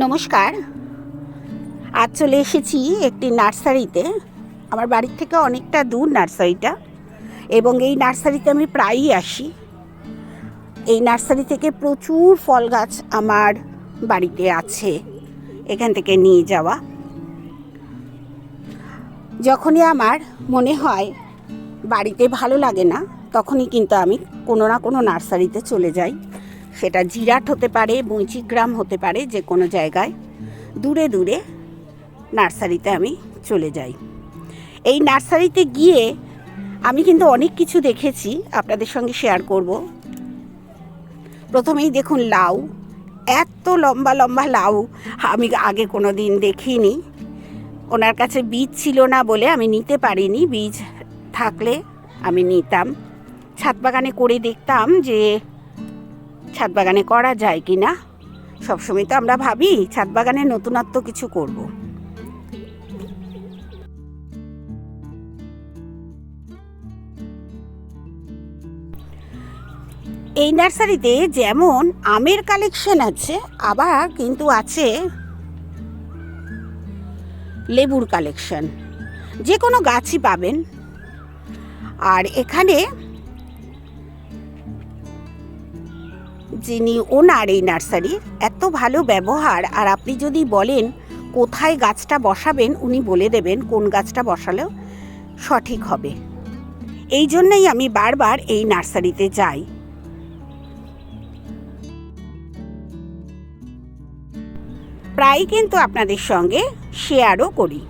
নমস্কার। আজ চলে এসেছি একটি নার্সারিতে। আমার বাড়ির থেকে অনেকটা দূর নার্সারিটা এবং এই নার্সারিতে আমি প্রায়ই আসি। এই নার্সারি থেকে প্রচুর ফল গাছ আমার বাড়িতে আছে, এখান থেকে নিয়ে যাওয়া। যখনই আমার মনে হয় বাড়িতে ভালো লাগে না, তখনই কিন্তু আমি কোনো না কোনো নার্সারিতে চলে যাই। সেটা জিরাট হতে পারে বৈচিগ্রাম হতে পারে, যে কোনো জায়গায়। দূরে দূরে নার্সারিতে আমি চলে যাই। এই নার্সারিতে গিয়ে আমি কিন্তু অনেক কিছু দেখেছি, আপনাদের সঙ্গে শেয়ার করব। প্রথমেই দেখুন লাউ, এত লম্বা লম্বা লাউ আমি আগে কোনো দিন দেখিনি। ওনার কাছে বীজ ছিল না বলে আমি নিতে পারিনি, বীজ থাকলে আমি নিতাম। ছাদ বাগানে করে দেখতাম যে ছাদ বাগানে করা যায় কি না? সবসময় তো আমরা ভাবি ছাদ বাগানে নতুনত্ব কিছু করব। এই নার্সারিতে যেমন আমের কালেকশন আছে, আবার কিন্তু আছে লেবুর কালেকশন। যে কোনো গাছই পাবেন। আর এখানে যিনি ওনার এই নার্সারির এত ভালো ব্যবহার, আর আপনি যদি বলেন কোথায় গাছটা বসাবেন, উনি বলে দেবেন কোন গাছটা বসালেও সঠিক হবে। এই জন্যই আমি বারবার এই নার্সারিতে যাই। প্রায় কিন্তু আপনাদের সঙ্গে শেয়ারও করি।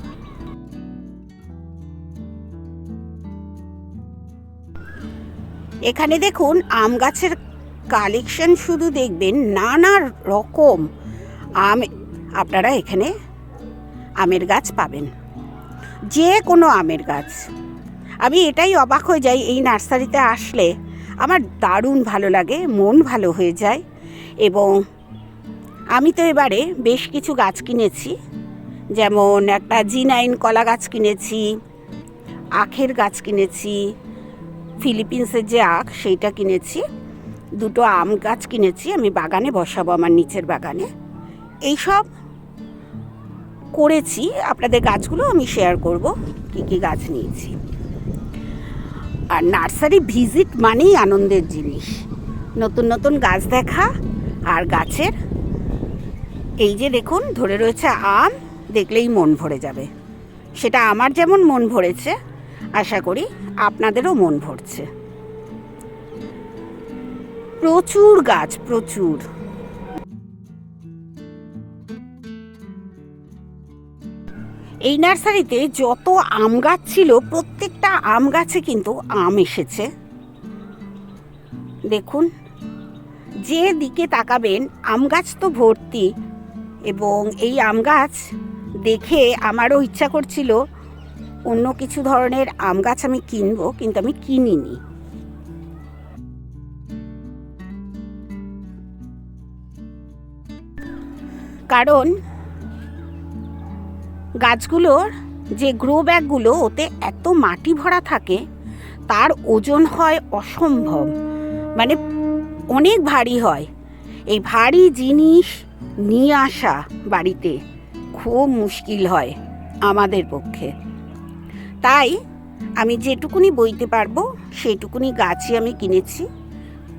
এখানে দেখুন, আম গাছের কালেকশন শুধু দেখবেন নানা রকম আম আপনারা এখানে আমের গাছ পাবেন। যে কোনো আমের গাছ। আমি এটাই অবাক হয়ে যাই এই নার্সারিতে আসলে। আমার দারুণ ভালো লাগে, মন ভালো হয়ে যায় এবং আমি তো এবারে বেশ কিছু গাছ কিনেছি। যেমন একটা জি নাইন কলা গাছ কিনেছি, আখের গাছ কিনেছি ফিলিপিন্সের যে আখ সেইটা কিনেছি। দুটো আম গাছ কিনেছি, আমি বাগানে বসাবো আমার নিচের বাগানে। এইসব করেছি, আপনাদের গাছগুলো আমি শেয়ার করব, কি কি গাছ নিয়েছি। আর নার্সারি ভিজিট মানেই আনন্দের জিনিস। নতুন নতুন গাছ দেখা আর গাছের, এই যে দেখুন, ধরে রয়েছে আম, দেখলেই মন ভরে যাবে। সেটা আমার যেমন মন ভরেছে, আশা করি আপনাদেরও মন ভরছে। প্রচুর গাছ, প্রচুর। এই নার্সারিতে যত আম গাছ ছিল, প্রত্যেকটা আম গাছে কিন্তু আম এসেছে। দেখুন, যে দিকে তাকাবেন, আম গাছ তো ভর্তি এবং এই আম গাছ দেখে আমারও ইচ্ছা করছিল, অন্য কিছু ধরনের আম গাছ আমি কিনবো, কিন্তু আমি কিনিনি। কারণ গাছগুলোর যে গ্রো ব্যাগগুলো, ওতে এত মাটি ভরা থাকে, তার ওজন হয় অসম্ভব। মানে অনেক ভারী হয়। এই ভারী জিনিস নিয়ে আসা বাড়িতে খুব মুশকিল হয় আমাদের পক্ষে। তাই আমি যেটুকুনি বইতে পারব, সেইটুকুনি গাছই আমি কিনেছি।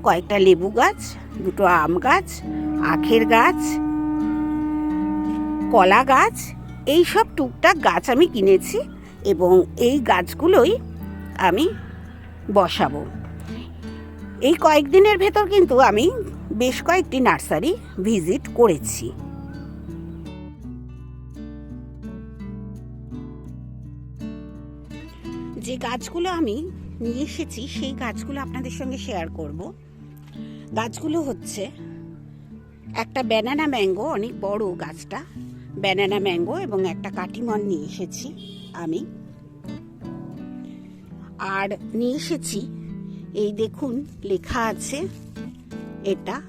কয়েকটা লেবু গাছ, দুটো আম গাছ, আখের গাছ কলা গাছ, এই সব টুকটাক গাছ আমি কিনেছি এবং এই গাছগুলোই আমি বসাবো। এই কয়েকদিনের ভেতর কিন্তু আমি বেশ কয়েকটি নার্সারি ভিজিট করেছি। যে গাছগুলো আমি নিয়ে এসেছি, সেই গাছগুলো আপনাদের সঙ্গে শেয়ার করব। গাছগুলো হচ্ছে একটা ব্যানানা ম্যাঙ্গো অনেক বড় গাছটা। ব্যানানা ম্যাঙ্গো এবং একটা কাটিমন নিয়ে এসেছি আমি। আর নিয়ে এসেছি, এই দেখুন, লেখা আছে এটা।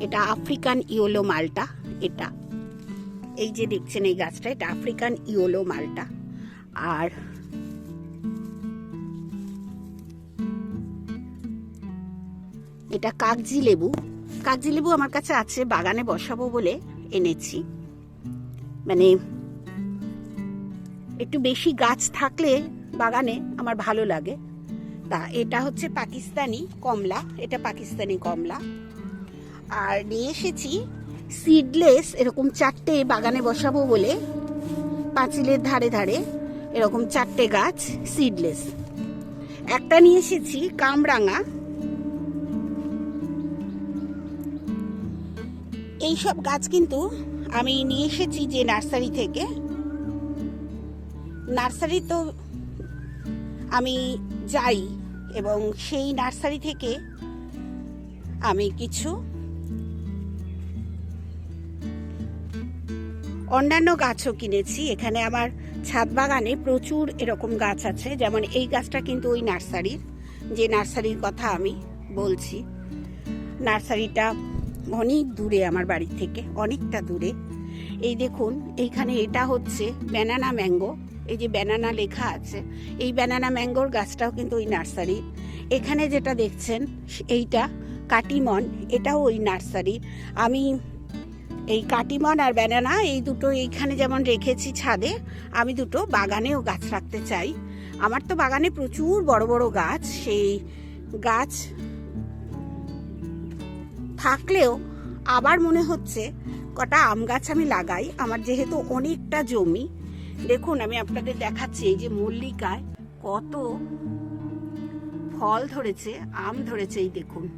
এটা আফ্রিকান ইয়োলো মালটা, এটা। এই যে দেখছেন এই গাছটা, এটা আফ্রিকান ইয়োলো মালটা। আর এটা কাগজি লেবু। কাগজি লেবু আমার কাছে আছে, বাগানে বসাবো বলে এনেছি। মানে একটু বেশি গাছ থাকলে বাগানে আমার ভালো লাগে। তা এটা হচ্ছে পাকিস্তানি কমলা, এটা পাকিস্তানি কমলা। আর নিয়ে এসেছি সিডলেস এরকম চারটে বাগানে বসাবো বলে, পাঁচিলের ধারে ধারে এরকম চারটে গাছ সিডলেস একটা নিয়ে এসেছি কামরাঙা এইসব গাছ কিন্তু আমি নিয়ে এসেছি যে নার্সারি থেকে। নার্সারি তো আমি যাই এবং সেই নার্সারি থেকে আমি কিছু অন্যান্য গাছও কিনেছি। এখানে আমার ছাদ বাগানে প্রচুর এরকম গাছ আছে, যেমন এই গাছটা কিন্তু ওই নার্সারির, যে নার্সারির কথা আমি বলছি। নার্সারিটা অনেক দূরে আমার বাড়ি থেকে, অনেকটা দূরে। এই দেখুন, এইখানে এটা হচ্ছে ব্যানানা ম্যাঙ্গো এই যে ব্যানানা লেখা আছে, এই ব্যানানা ম্যাঙ্গোর গাছটাও কিন্তু ওই নার্সারি। এখানে যেটা দেখছেন, এইটা কাটিমন, এটাও ওই নার্সারি। আমি এই কাটিমন আর ব্যানানা এই দুটো এইখানে যেমন রেখেছি ছাদে, আমি দুটো বাগানেও গাছ রাখতে চাই। আমার তো বাগানে প্রচুর বড় বড় গাছ, সেই গাছ থাকলেও আবার মনে হচ্ছে কটা আম গাছ আমি লাগাই। আমার যেহেতু অনেকটা জমি, দেখুন আমি আপনাদের দেখাচ্ছি এই যে মল্লিকায় কত ফল ধরেছে, আম ধরেছে এই দেখুন।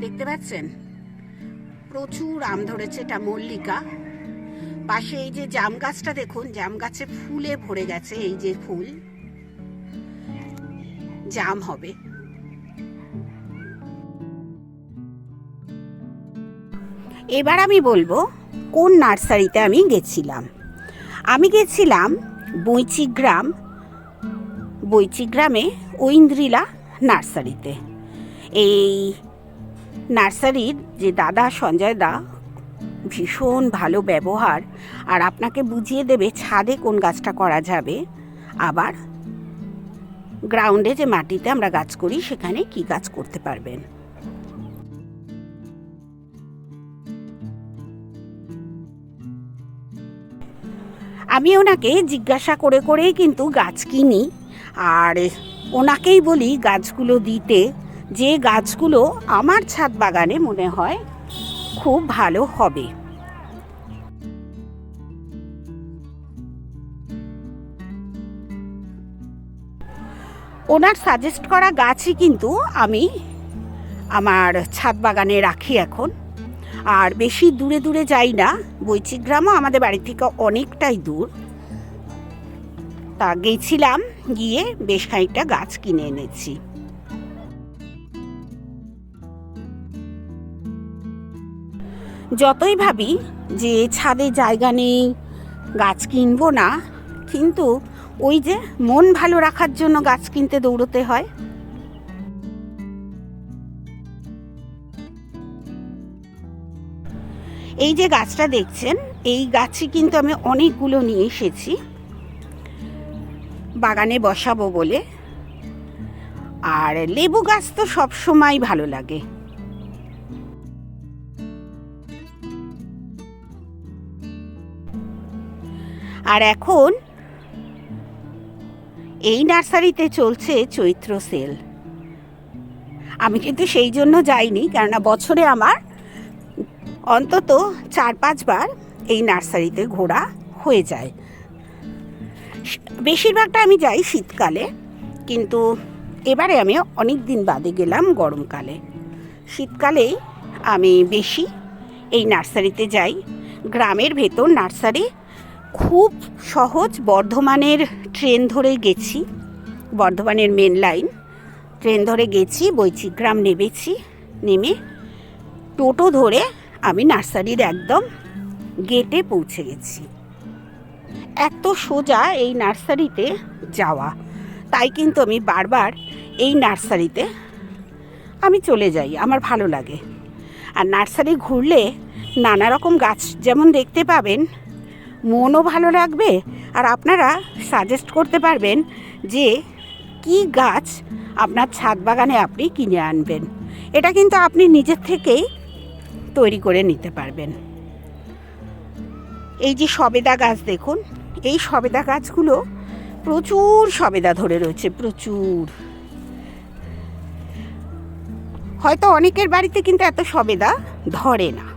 দেখতে পাচ্ছেন? প্রচুর আম ধরেছে এটা মল্লিকা। পাশে এই যে জাম গাছটা দেখুন, জাম গাছে ফুলে ভরে গেছে এই যে ফুল। জাম হবে। এবার আমি বলব কোন নার্সারিতে আমি গেছিলাম। আমি গেছিলাম বৈচিগ্রাম, বৈচিগ্রামে ঐন্দ্রিলা নার্সারিতে। এই নার্সারির যে দাদা সঞ্জয় দা, ভীষণ ভালো ব্যবহার, আর আপনাকে বুঝিয়ে দেবে ছাদে কোন গাছটা করা যাবে। আবার গ্রাউন্ডে যে মাটিতে আমরা গাছ করি, সেখানে কি গাছ করতে পারবেন। আমি ওনাকে জিজ্ঞাসা করে করেই কিন্তু গাছ কিনি। আর ওনাকেই বলি গাছগুলো দিতে, যে গাছগুলো আমার ছাদ বাগানে মনে হয় খুব ভালো হবে। ওনার সাজেস্ট করা গাছই কিন্তু আমি আমার ছাদ বাগানে রাখি এখন। আর বেশি দূরে দূরে যাই না বৈচিগ্রামও আমাদের বাড়ি থেকে অনেকটাই দূর। তা গেছিলাম, গিয়ে বেশ খানিকটা গাছ কিনে এনেছি। যতই ভাবি যে ছাদে জায়গা নেই, গাছ কিনবো না, কিন্তু ওই যে মন ভালো রাখার জন্য গাছ কিনতে দৌড়তে হয় এই যে গাছটা দেখছেন, এই গাছই কিন্তু আমি অনেকগুলো নিয়ে এসেছি। বাগানে বসাবো বলে। আর লেবু গাছ তো সব সময় ভালো লাগে। আর এখন এই নার্সারিতে চলছে চৈত্র সেল। আমি কিন্তু সেই জন্য যাইনি, কেননা বছরে আমার অন্তত চার পাঁচবার এই নার্সারিতে ঘোরা হয়ে যায়। বেশিরভাগটা আমি যাই শীতকালে, কিন্তু এবারে আমি অনেক দিন বাদে গেলাম গরমকালে। শীতকালেই আমি বেশি এই নার্সারিতে যাই। গ্রামের ভেতর নার্সারি খুব সহজ বর্ধমানের ট্রেন ধরে গেছি, বর্ধমানের মেন লাইন। ট্রেন ধরে গেছি বৈচিগ্রাম নেমেছি, নেমে টোটো ধরে আমি নার্সারির একদম গেটে পৌঁছে গেছি। এত সোজা এই নার্সারিতে যাওয়া। তাই কিন্তু আমি বারবার এই নার্সারিতে আমি চলে যাই, আমার ভালো লাগে। আর নার্সারি ঘুরলে নানা রকম গাছ যেমন দেখতে পাবেন, মনও ভালো লাগবে। আর আপনারা সাজেস্ট করতে পারবেন যে কি গাছ আপনার ছাদ বাগানে আপনি কিনে আনবেন। এটা কিন্তু আপনি নিজের থেকেই তৈরি করে নিতে পারবেন। এই যে সবেদা গাছ দেখুন, এই সবেদা গাছগুলো প্রচুর সবেদা ধরে রয়েছে, প্রচুর। হয়তো অনেকের বাড়িতে কিন্তু এত সবেদা ধরে না।